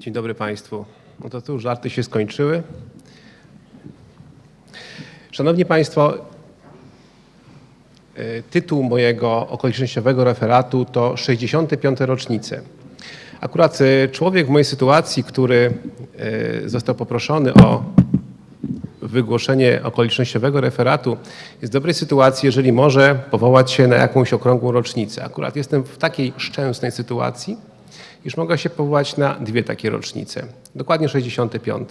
Dzień dobry Państwu. No to tu żarty się skończyły. Szanowni Państwo, e, tytuł mojego okolicznościowego referatu to 65. rocznice. Akurat e, człowiek w mojej sytuacji, który e, został poproszony o wygłoszenie okolicznościowego referatu, jest w dobrej sytuacji, jeżeli może powołać się na jakąś okrągłą rocznicę. Akurat jestem w takiej szczęsnej sytuacji, iż mogę się powołać na dwie takie rocznice, dokładnie 65.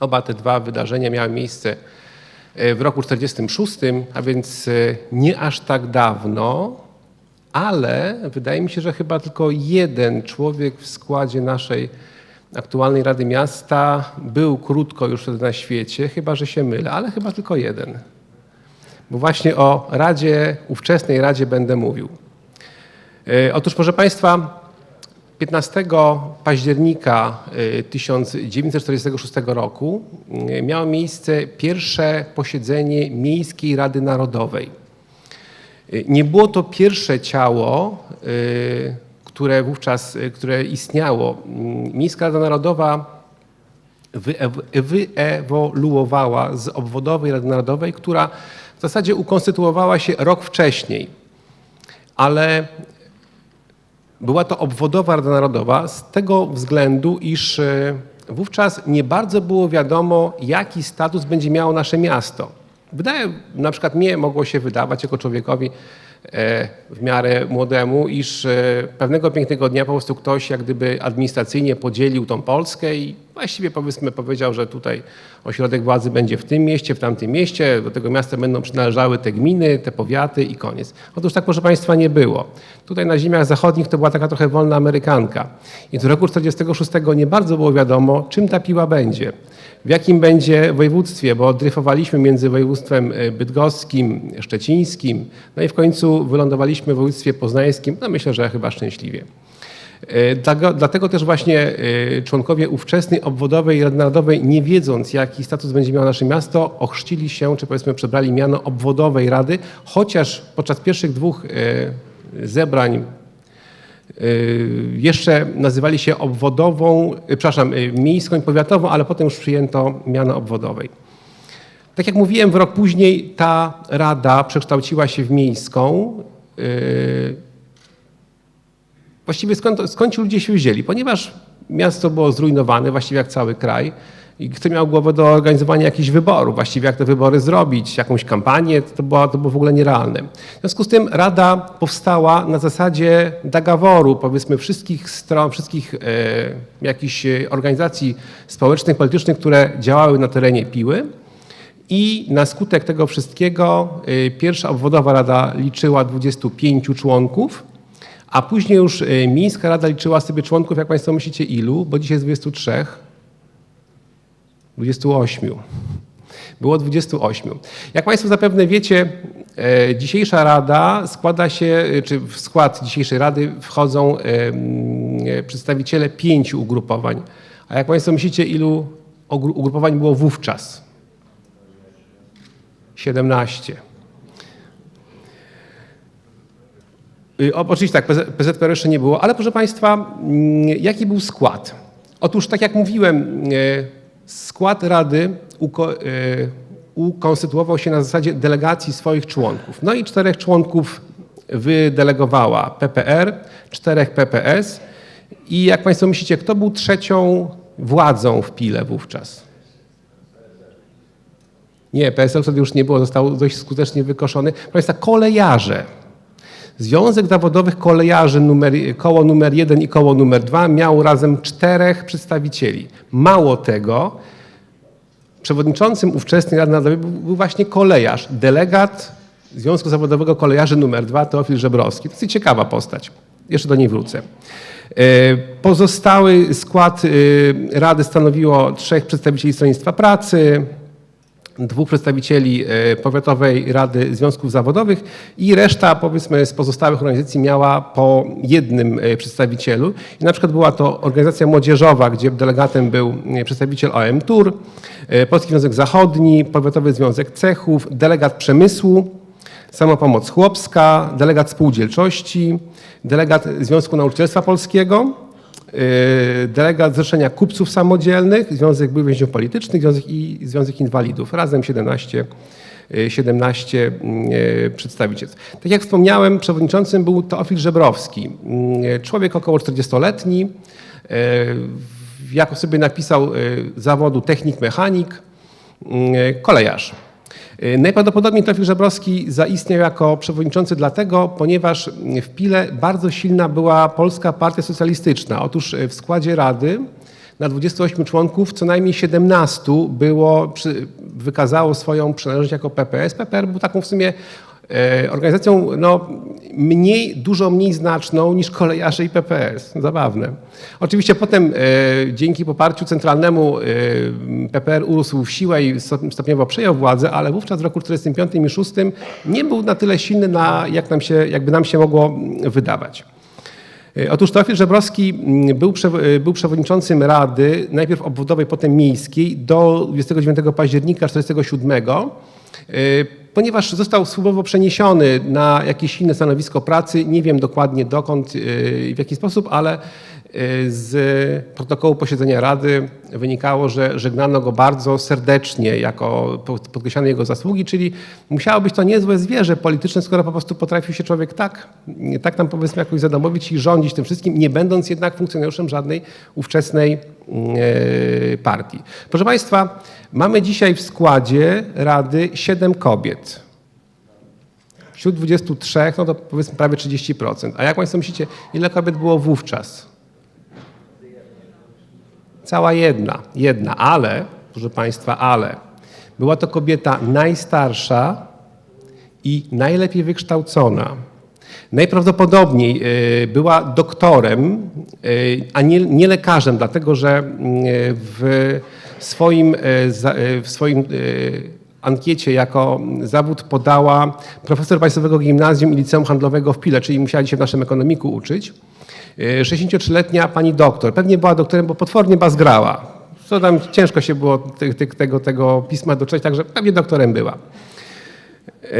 Oba te dwa wydarzenia miały miejsce e, w roku 46, a więc e, nie aż tak dawno, ale wydaje mi się, że chyba tylko jeden człowiek w składzie naszej aktualnej Rady Miasta był krótko już wtedy na świecie, chyba że się mylę, ale chyba tylko jeden. Bo właśnie o Radzie, ówczesnej Radzie będę mówił. E, Otóż, proszę Państwa, 15 października y, 1946 roku y, miało miejsce pierwsze posiedzenie Miejskiej Rady Narodowej. Y, Nie było to pierwsze ciało, y, które wówczas y, które istniało. Mm, Miejska Rada Narodowa wyew- wyewoluowała z obwodowej Rady Narodowej, która w zasadzie ukonstytuowała się rok wcześniej. Ale była to obwodowa Rada Narodowa z tego względu, iż e, wówczas nie bardzo było wiadomo, jaki status będzie miało nasze miasto. Wydaje, na przykład mnie mogło się wydawać jako człowiekowi e, w miarę młodemu, iż e, pewnego pięknego dnia po prostu ktoś jak gdyby administracyjnie podzielił tą Polskę i właściwie powiedzmy powiedział, że tutaj ośrodek władzy będzie w tym mieście, w tamtym mieście, do tego miasta będą przynależały te gminy, te powiaty i koniec. Otóż tak proszę Państwa nie było. Tutaj na ziemiach zachodnich to była taka trochę wolna Amerykanka. I do roku 46 nie bardzo było wiadomo, czym ta piła będzie. W jakim będzie województwie, bo dryfowaliśmy między województwem e, bydgoskim, szczecińskim, no i w końcu wylądowaliśmy w województwie poznańskim, no myślę, że chyba szczęśliwie. E, Dlatego, też właśnie e, członkowie ówczesnej obwodowej Rady Narodowej, nie wiedząc jaki status będzie miało nasze miasto, ochrzcili się, czy powiedzmy przebrali miano obwodowej rady, chociaż podczas pierwszych dwóch e, zebrań jeszcze nazywali się obwodową, przepraszam, miejską i powiatową, ale potem już przyjęto miano obwodowej. Tak jak mówiłem, w rok później ta rada przekształciła się w miejską. Właściwie skąd, skąd ci ludzie się wzięli? Ponieważ miasto było zrujnowane, właściwie jak cały kraj, i kto miał głowę do organizowania jakichś wyborów, właściwie jak te wybory zrobić, jakąś kampanię, to było, to było w ogóle nierealne. W związku z tym Rada powstała na zasadzie dagaworu, powiedzmy wszystkich stron, wszystkich e, jakichś e, organizacji społecznych, politycznych, które działały na terenie Piły. I na skutek tego wszystkiego y, pierwsza obwodowa rada liczyła 25 członków, a później już y, miejska rada liczyła sobie członków, jak Państwo myślicie, ilu? Bo dzisiaj jest 23. 28. Było 28. Jak Państwo zapewne wiecie, e, dzisiejsza rada składa się, e, czy w skład dzisiejszej rady wchodzą e, e, przedstawiciele pięciu ugrupowań. A jak Państwo myślicie, ilu ugrupowań było wówczas? 17. Y, o, Oczywiście tak, PZ PZPR jeszcze nie było, ale proszę Państwa, mm, jaki był skład? Otóż, tak jak mówiłem, e, skład Rady e, ukonstytuował się na zasadzie delegacji swoich członków. No i czterech członków wydelegowała PPR, czterech PPS i jak Państwo myślicie, kto był trzecią władzą w Pile wówczas? Nie, PSL wtedy już nie było, został dość skutecznie wykoszony. Proszę Państwa, kolejarze. Związek Zawodowych Kolejarzy numer, koło numer 1 i koło numer 2 miał razem czterech przedstawicieli. Mało tego, przewodniczącym ówczesnej Rady Narodowej był, był właśnie kolejarz, delegat Związku Zawodowego Kolejarzy numer 2 Teofil Żebrowski. Dosyć ciekawa postać. Jeszcze do niej wrócę. E, Pozostały skład e, Rady stanowiło trzech przedstawicieli Stronnictwa Pracy, dwóch przedstawicieli e, Powiatowej Rady Związków Zawodowych i reszta powiedzmy z pozostałych organizacji miała po jednym e, przedstawicielu. I na przykład była to organizacja młodzieżowa, gdzie delegatem był e, przedstawiciel OM TUR, Polski Związek Zachodni, Powiatowy Związek Cechów, delegat przemysłu, Samopomoc Chłopska, delegat spółdzielczości, delegat Związku Nauczycielstwa Polskiego, delegat Zrzeszenia Kupców Samodzielnych, Związek Byłych Więźniów Politycznych Związek i Związek Inwalidów. Razem 17, y, 17 y, przedstawicielstw. Tak jak wspomniałem, przewodniczącym był Teofil Żebrowski, y, człowiek około 40-letni, y, jako sobie napisał y, zawodu technik mechanik, y, kolejarz. Y, Najprawdopodobniej Teofil Żebrowski zaistniał jako przewodniczący dlatego, ponieważ w Pile bardzo silna była Polska Partia Socjalistyczna. Otóż y, w składzie Rady na 28 członków co najmniej 17 było, wykazało swoją przynależność jako PPS. PPR był taką w sumie organizacją no, mniej, dużo mniej znaczną niż kolejarze i PPS. Zabawne. Oczywiście potem e, dzięki poparciu centralnemu e, PPR urósł w siłę i stop- stopniowo przejął władzę, ale wówczas w roku 1945 i 1946 nie był na tyle silny, na, jak nam się, jakby nam się mogło mm, wydawać. E, Otóż Teofil Żebrowski mm, był, e, był przewodniczącym Rady, najpierw obwodowej, potem miejskiej, do 29 października 1947, e, ponieważ został służbowo przeniesiony na jakieś inne stanowisko pracy. Nie wiem dokładnie dokąd e, i w jaki sposób, ale z protokołu posiedzenia Rady wynikało, że żegnano go bardzo serdecznie, jako podkreślano jego zasługi, czyli musiało być to niezłe zwierzę polityczne, skoro po prostu potrafił się człowiek tak, tak tam powiedzmy jakoś zadomowić i rządzić tym wszystkim, nie będąc jednak funkcjonariuszem żadnej ówczesnej e, partii. Proszę Państwa, mamy dzisiaj w składzie Rady 7 kobiet. Wśród 23, no to powiedzmy prawie 30%. A jak Państwo myślicie, ile kobiet było wówczas? Cała jedna, jedna, ale, proszę Państwa, ale była to kobieta najstarsza i najlepiej wykształcona. Najprawdopodobniej y, była doktorem, y, a nie, nie lekarzem, dlatego że w swoim, y, w swoim ankiecie jako zawód podała profesor Państwowego Gimnazjum i Liceum Handlowego w Pile, czyli musiała się w naszym ekonomiku uczyć. Y, 63-letnia pani doktor. Pewnie była doktorem, bo potwornie bazgrała. Co tam ciężko się było tego, tego pisma doczytać, także pewnie doktorem była. E,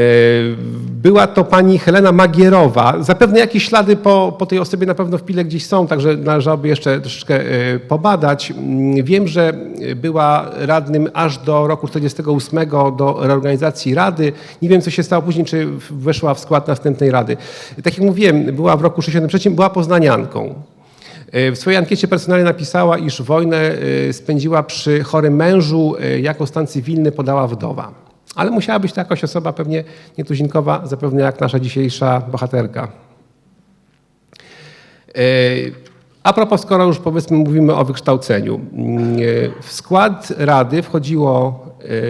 Była to pani Helena Magierowa. Zapewne jakieś ślady po, po tej osobie na pewno w Pile gdzieś są, także należałoby jeszcze troszeczkę e, pobadać. Mm, Wiem, że była radnym aż do roku 48 do reorganizacji Rady. Nie wiem, co się stało później, czy weszła w skład następnej Rady. Tak jak mówiłem, była w roku 63, była poznanianką. E, W swojej ankiecie personalnej napisała, iż wojnę spędziła przy chorym mężu, jako stan cywilny podała wdowa. Ale musiała być to jakaś osoba pewnie nietuzinkowa, zapewne jak nasza dzisiejsza bohaterka. E, A propos, skoro już powiedzmy mówimy o wykształceniu. Mm, e, W skład Rady wchodziło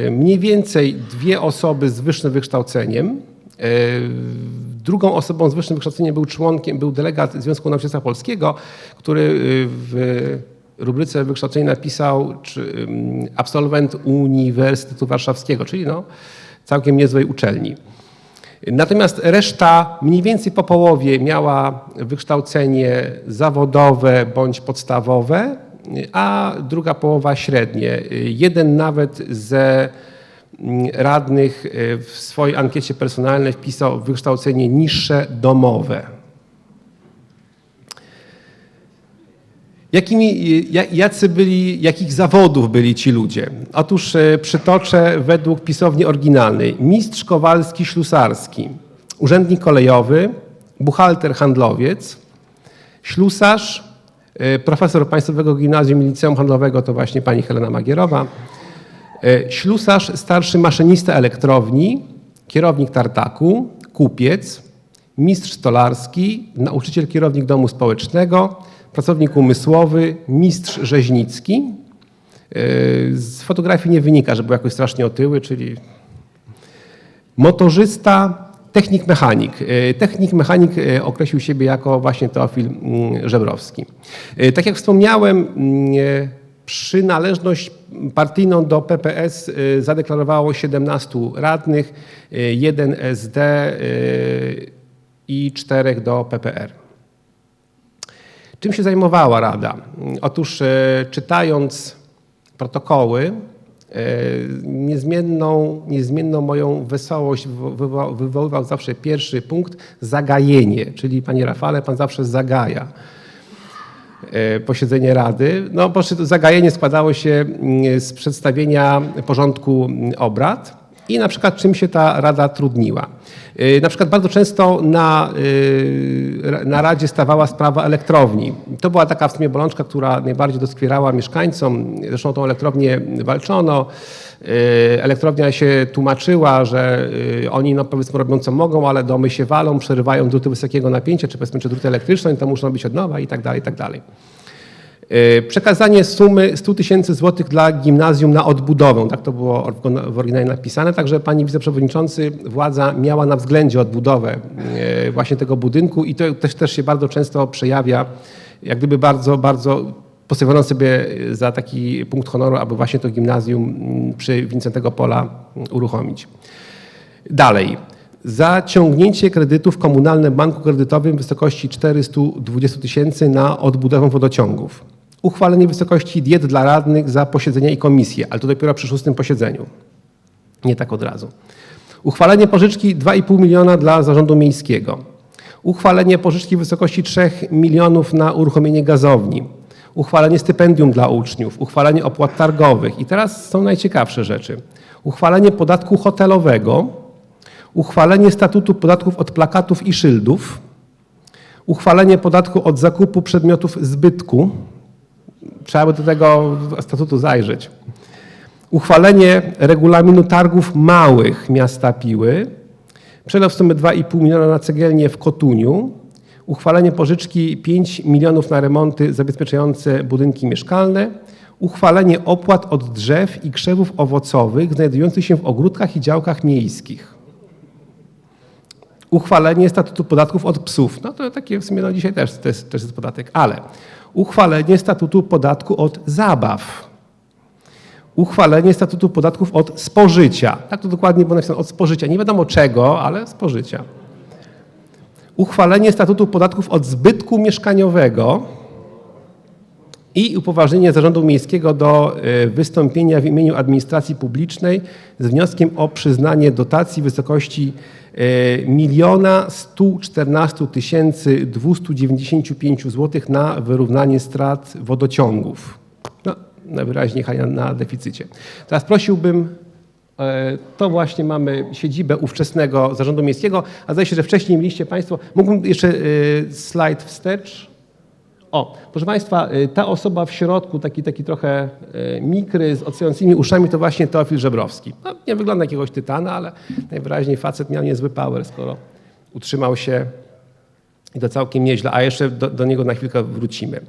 e, mniej więcej dwie osoby z wyższym wykształceniem. Drugą osobą z wyższym wykształceniem był członkiem, był delegat Związku Nauczycielstwa Polskiego, który w rubryce wykształcenia napisał czy, absolwent Uniwersytetu Warszawskiego, czyli no, całkiem niezłej uczelni. Natomiast reszta mniej więcej po połowie miała wykształcenie zawodowe bądź podstawowe, a druga połowa średnie. Jeden nawet ze radnych y, w swojej ankiecie personalnej wpisał wykształcenie niższe domowe. Jakimi, ja- jacy byli, jakich zawodów byli ci ludzie? Otóż e, przytoczę według pisowni oryginalnej. Mistrz Kowalski Ślusarski, urzędnik kolejowy, buchalter handlowiec, ślusarz, e, profesor Państwowego Gimnazjum i Liceum Handlowego to właśnie pani Helena Magierowa, e, ślusarz, starszy maszynista elektrowni, kierownik tartaku, kupiec, mistrz stolarski, nauczyciel kierownik domu społecznego, pracownik umysłowy, mistrz rzeźnicki. Yy, Z fotografii nie wynika, że był jakoś strasznie otyły, czyli motorzysta, technik mechanik. Yy, Technik mechanik yy, określił siebie jako właśnie Teofil mm, Żebrowski. Tak jak wspomniałem, mm, przynależność partyjną do PPS zadeklarowało 17 radnych, yy, jeden SD i czterech do PPR. Czym się zajmowała Rada? Otóż e, czytając protokoły, e, niezmienną, niezmienną moją wesołość wywo- wywoływał zawsze pierwszy punkt zagajenie, czyli panie Rafale, pan zawsze zagaja. e, posiedzenie Rady. No, zagajenie składało się mm, z przedstawienia porządku mm, obrad i na przykład czym się ta Rada trudniła. E, Na przykład bardzo często na, e, na Radzie stawała sprawa elektrowni. To była taka w sumie bolączka, która najbardziej doskwierała mieszkańcom. Zresztą tą elektrownię walczono. E, Elektrownia się tłumaczyła, że oni no powiedzmy robią co mogą, ale domy się walą, przerywają druty wysokiego napięcia, czy powiedzmy czy druty elektryczne, to muszą być od nowa i tak dalej, i tak dalej. E, Przekazanie sumy 100 tysięcy złotych dla gimnazjum na odbudowę, tak to było w oryginale napisane, także pani wiceprzewodniczący, władza miała na względzie odbudowę e, właśnie tego budynku i to też, też się bardzo często przejawia, jak gdyby bardzo, bardzo postawiono sobie za taki punkt honoru, aby właśnie to gimnazjum mm, przy Wincentego Pola mm, uruchomić. Dalej. Zaciągnięcie kredytu w komunalnym banku kredytowym w wysokości 420 tysięcy na odbudowę wodociągów. Uchwalenie wysokości diet dla radnych za posiedzenia i komisje, ale to dopiero przy szóstym posiedzeniu. Nie tak od razu. Uchwalenie pożyczki 2,5 miliona dla zarządu miejskiego. Uchwalenie pożyczki w wysokości 3 milionów na uruchomienie gazowni. Uchwalenie stypendium dla uczniów. Uchwalenie opłat targowych. I teraz są najciekawsze rzeczy. Uchwalenie podatku hotelowego. Uchwalenie statutu podatków od plakatów i szyldów. Uchwalenie podatku od zakupu przedmiotów zbytku. Trzeba by do tego statutu zajrzeć. Uchwalenie regulaminu targów małych miasta Piły. Przelew sumy 2,5 miliona na cegielnię w Kotuniu. Uchwalenie pożyczki 5 milionów na remonty zabezpieczające budynki mieszkalne. Uchwalenie opłat od drzew i krzewów owocowych znajdujących się w ogródkach i działkach miejskich. Uchwalenie statutu podatków od psów. No to takie w sumie no dzisiaj też, też, też jest podatek, ale uchwalenie statutu podatku od zabaw. Uchwalenie statutu podatków od spożycia. Tak to dokładnie było napisane, od spożycia. Nie wiadomo czego, ale spożycia. Uchwalenie statutu podatków od zbytku mieszkaniowego i upoważnienie zarządu miejskiego do e, wystąpienia w imieniu administracji publicznej z wnioskiem o przyznanie dotacji w wysokości e, miliona 114 tysięcy 295 zł na wyrównanie strat wodociągów. No, najwyraźniej na, na deficycie. Teraz prosiłbym E, To właśnie mamy siedzibę ówczesnego Zarządu Miejskiego, a zdaje się, że wcześniej mieliście Państwo, mógłbym jeszcze e, slajd wstecz. O, proszę Państwa, e, ta osoba w środku, taki, taki trochę e, mikry z ocejącymi uszami, to właśnie Teofil Żebrowski. No, nie wygląda jakiegoś tytana, ale najwyraźniej facet miał niezły power, skoro utrzymał się i to całkiem nieźle, a jeszcze do, do niego na chwilkę wrócimy.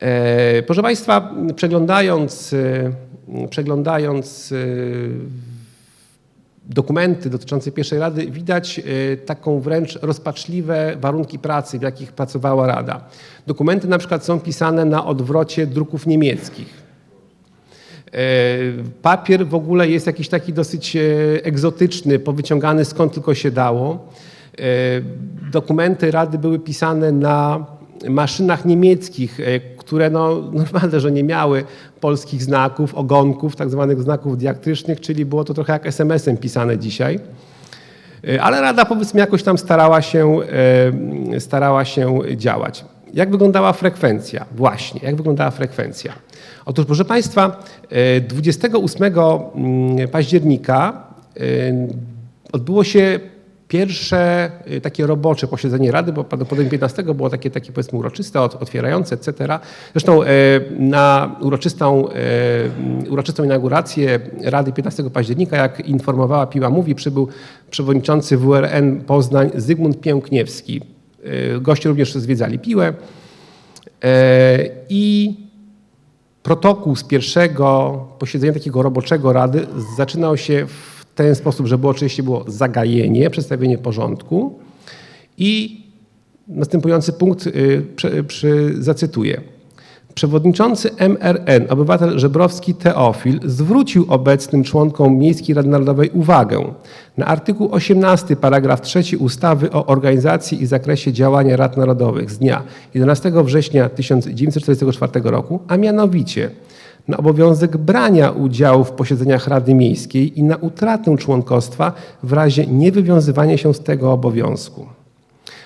E, Proszę Państwa, przeglądając, e, przeglądając dokumenty dotyczące pierwszej Rady, widać e, taką wręcz rozpaczliwe warunki pracy, w jakich pracowała Rada. Dokumenty na przykład są pisane na odwrocie druków niemieckich. E, Papier w ogóle jest jakiś taki dosyć e, egzotyczny, powyciągany skąd tylko się dało. Dokumenty Rady były pisane na maszynach niemieckich, które no, normalne, że nie miały polskich znaków, ogonków, tak zwanych znaków diaktycznych, czyli było to trochę jak SMS-em pisane dzisiaj. E, Ale Rada powiedzmy jakoś tam starała się, e, starała się działać. Jak wyglądała frekwencja? Właśnie, jak wyglądała frekwencja? Otóż, proszę Państwa, e, 28 mm, października e, odbyło się pierwsze y, takie robocze posiedzenie Rady, bo prawdopodobnie 15 było takie, takie powiedzmy uroczyste, ot- otwierające, etc. Zresztą e, na uroczystą, e, uroczystą inaugurację Rady 15 października, jak informowała Piła Mówi, przybył przewodniczący WRN Poznań Zygmunt Piękniewski. E, Goście również zwiedzali Piłę i protokół z pierwszego posiedzenia takiego roboczego Rady zaczynał się w ten sposób, było oczywiście było zagajenie, przedstawienie porządku i następujący punkt y, przy, przy, zacytuję. Przewodniczący MRN, obywatel Żebrowski Teofil, zwrócił obecnym członkom Miejskiej Rady Narodowej uwagę na artykuł 18 paragraf 3 ustawy o organizacji i zakresie działania Rad Narodowych z dnia 11 września 1944 roku, a mianowicie na obowiązek brania udziału w posiedzeniach Rady Miejskiej i na utratę członkostwa w razie niewywiązywania się z tego obowiązku.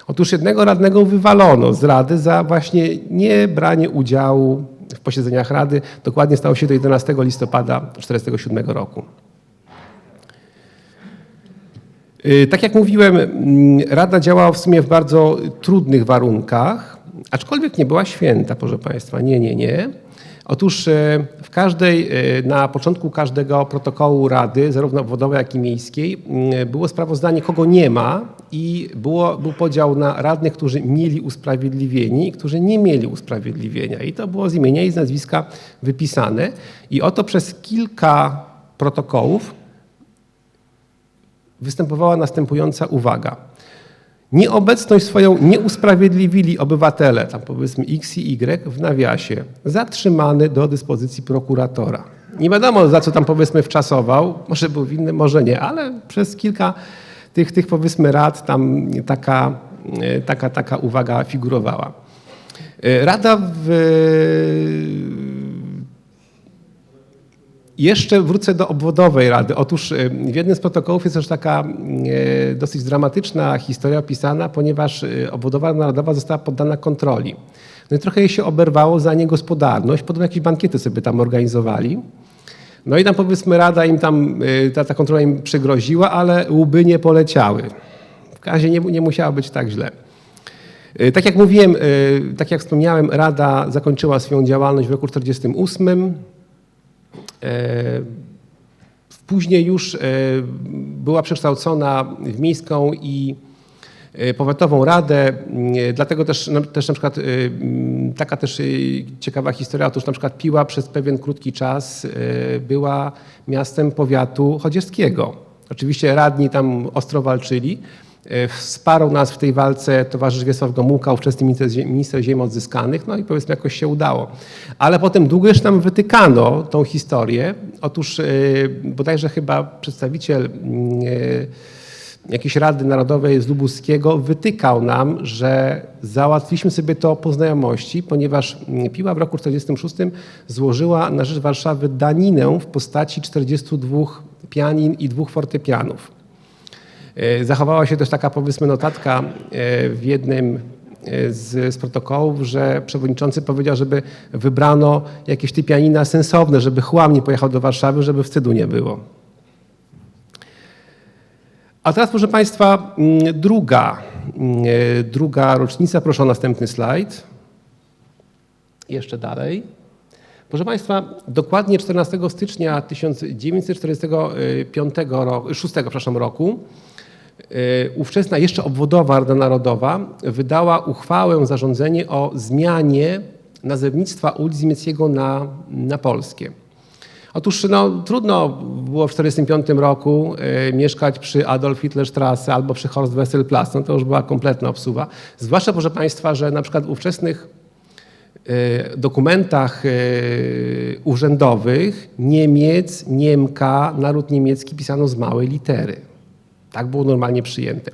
Otóż jednego radnego wywalono z rady za właśnie nie branie udziału w posiedzeniach rady. Dokładnie stało się to 11 listopada 1947 roku. Y, Tak jak mówiłem, mm, Rada działała w sumie w bardzo trudnych warunkach, aczkolwiek nie była święta, proszę Państwa. Nie, nie, nie. Otóż e, w każdej, e, na początku każdego protokołu Rady, zarówno obwodowej, jak i miejskiej, mm, było sprawozdanie, kogo nie ma i było, był podział na radnych, którzy mieli usprawiedliwieni i którzy nie mieli usprawiedliwienia. I to było z imienia i z nazwiska wypisane. I oto przez kilka protokołów występowała następująca uwaga. Nieobecność swoją nie usprawiedliwili obywatele, tam powiedzmy X i Y w nawiasie, zatrzymany do dyspozycji prokuratora. Nie wiadomo za co tam powiedzmy wczasował, może był winny, może nie, ale przez kilka tych, tych powiedzmy rad tam taka, e, taka, taka uwaga figurowała. E, Rada w, jeszcze wrócę do obwodowej rady. Otóż e, w jednym z protokołów jest też taka e, dosyć dramatyczna historia opisana, ponieważ e, obwodowa narodowa została poddana kontroli. No i trochę jej się oberwało za niegospodarność, podobno jakieś bankiety sobie tam organizowali. No i tam powiedzmy rada im tam, ta, ta kontrola im przygroziła, ale łby nie poleciały. W razie nie, nie musiało być tak źle. Tak jak mówiłem, tak jak wspomniałem, Rada zakończyła swoją działalność w roku 1948. Później już była przekształcona w miejską i powiatową radę, dlatego też, też na przykład taka też ciekawa historia, otóż na przykład Piła przez pewien krótki czas była miastem powiatu chodzieskiego. Oczywiście radni tam ostro walczyli, Wsparł nas w tej walce towarzysz Wiesław Gomułka, ówczesny minister, minister ziem odzyskanych, no i powiedzmy jakoś się udało. Ale potem długo jeszcze nam wytykano tą historię. Otóż bodajże chyba przedstawiciel jakiejś Rady Narodowej z Lubuskiego wytykał nam, że załatwiliśmy sobie to po znajomości, ponieważ Piła w roku 1946 złożyła na rzecz Warszawy daninę w postaci 42 pianin i dwóch fortepianów. Zachowała się też taka powiedzmy notatka w jednym z, z, protokołów, że przewodniczący powiedział, żeby wybrano jakieś te pianina sensowne, żeby chłam nie pojechał do Warszawy, żeby wstydu nie było. A teraz, proszę Państwa, druga, druga rocznica. Proszę o następny slajd. Jeszcze dalej. Proszę Państwa, dokładnie 14 stycznia 1945 roku, 6 przepraszam, roku ówczesna jeszcze obwodowa Rada Narodowa wydała uchwałę, zarządzenie o zmianie nazewnictwa ulic niemieckiego na, na polskie. Otóż no, trudno było w 1945 roku y, mieszkać przy Adolf Hitler Strasse albo przy Horst Wessel Platz. No to już była kompletna obsuwa. Zwłaszcza, proszę Państwa, że na przykład w ówczesnych y, dokumentach y, urzędowych Niemiec, Niemka, naród niemiecki pisano z małej litery. Tak było normalnie przyjęte.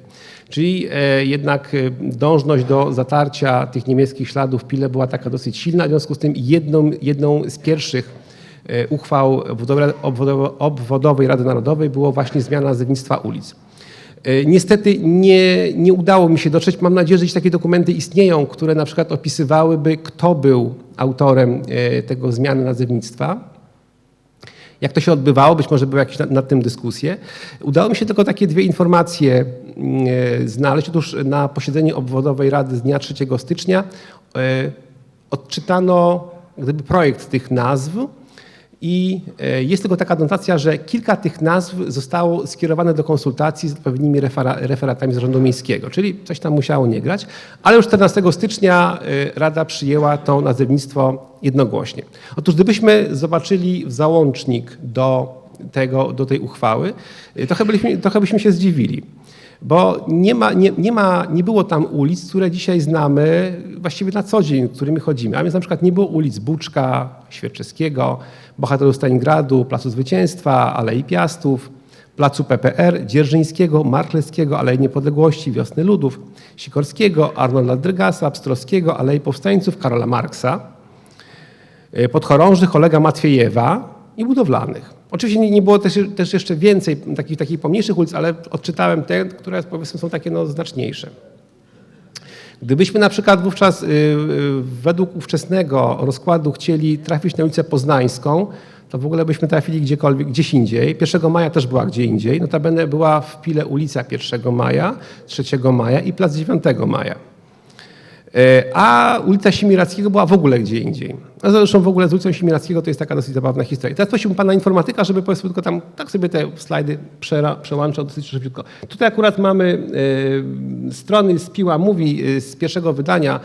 Czyli e, jednak dążność do zatarcia tych niemieckich śladów w Pile była taka dosyć silna, w związku z tym jedną, jedną z pierwszych e, uchwał obwodowej Rady Narodowej było właśnie zmiana nazewnictwa ulic. E, niestety nie, nie udało mi się dotrzeć. Mam nadzieję, że dziś takie dokumenty istnieją, które na przykład opisywałyby, kto był autorem tego zmiany nazewnictwa. Jak to się odbywało? Być może były jakieś nad, nad, tym dyskusje. Udało mi się tylko takie dwie informacje e, znaleźć. Otóż na posiedzeniu obwodowej rady z dnia 3 stycznia e, odczytano gdyby projekt tych nazw i e, jest tylko taka notacja, że kilka tych nazw zostało skierowane do konsultacji z odpowiednimi referatami z Rządu Miejskiego, czyli coś tam musiało nie grać, ale już 14 stycznia Rada przyjęła to nazewnictwo jednogłośnie. Otóż gdybyśmy zobaczyli załącznik do, tego, do tej uchwały, e, trochę byliśmy, trochę byśmy się zdziwili bo nie, ma, nie, nie, ma, nie było tam ulic, które dzisiaj znamy właściwie na co dzień, którymi chodzimy. A więc na przykład nie było ulic Buczka, Świerczewskiego, Bohaterów Stalingradu, Placu Zwycięstwa, Alei Piastów, Placu PPR, Dzierżyńskiego, Markleskiego, Alei Niepodległości, Wiosny Ludów, Sikorskiego, Arnolda Drygasa, Pstrowskiego, Alei Powstańców, Karola Marksa, podchorążych Olega Matwiejewa i budowlanych. Oczywiście nie, nie było też, też, jeszcze więcej takich, takich pomniejszych ulic, ale odczytałem te, które powiedzmy są takie no, znaczniejsze. Gdybyśmy na przykład wówczas y, y, według ówczesnego rozkładu chcieli trafić na ulicę Poznańską, to w ogóle byśmy trafili gdziekolwiek, gdzieś indziej. 1 maja też była gdzie indziej. Notabene była w Pile ulica 1 maja, 3 maja i plac 9 maja. E, A ulica Siemirackiego była w ogóle gdzie indziej. Zresztą w ogóle z ulicą Siemirackiego to jest taka dosyć zabawna historia. Teraz prosiłbym pana informatyka, żeby powiedzmy tylko tam, tak sobie te slajdy przera, przełączał dosyć szybciutko. Tutaj akurat mamy e, strony z Piła Mówi e, z pierwszego wydania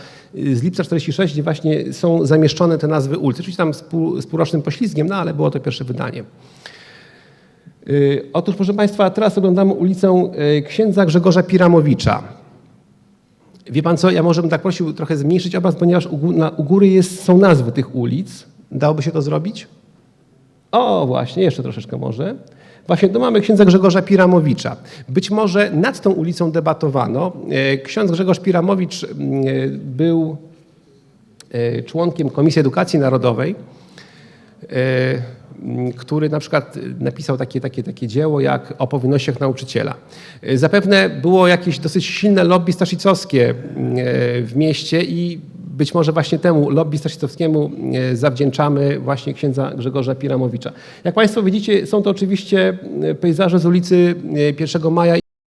z lipca 46, gdzie właśnie są zamieszczone te nazwy ulic. Oczywiście tam z, pół, z półrocznym poślizgiem, no ale było to pierwsze wydanie. Y, Otóż, proszę Państwa, teraz oglądamy ulicę y, księdza Grzegorza Piramowicza. Wie Pan co, ja może bym tak prosił trochę zmniejszyć obraz, ponieważ u, na, u góry jest, są nazwy tych ulic. Dałoby się to zrobić? O, właśnie, jeszcze troszeczkę może. Właśnie tu mamy księdza Grzegorza Piramowicza. Być może nad tą ulicą debatowano. E, Ksiądz Grzegorz Piramowicz mm, e, był e, członkiem Komisji Edukacji Narodowej który na przykład napisał takie, takie, takie dzieło jak o powinnościach nauczyciela. E, Zapewne było jakieś dosyć silne lobby staszicowskie m, e, w mieście i być może właśnie temu lobby staszicowskiemu e, zawdzięczamy właśnie księdza Grzegorza Piramowicza. Jak Państwo widzicie, są to oczywiście pejzaże z ulicy e, 1 Maja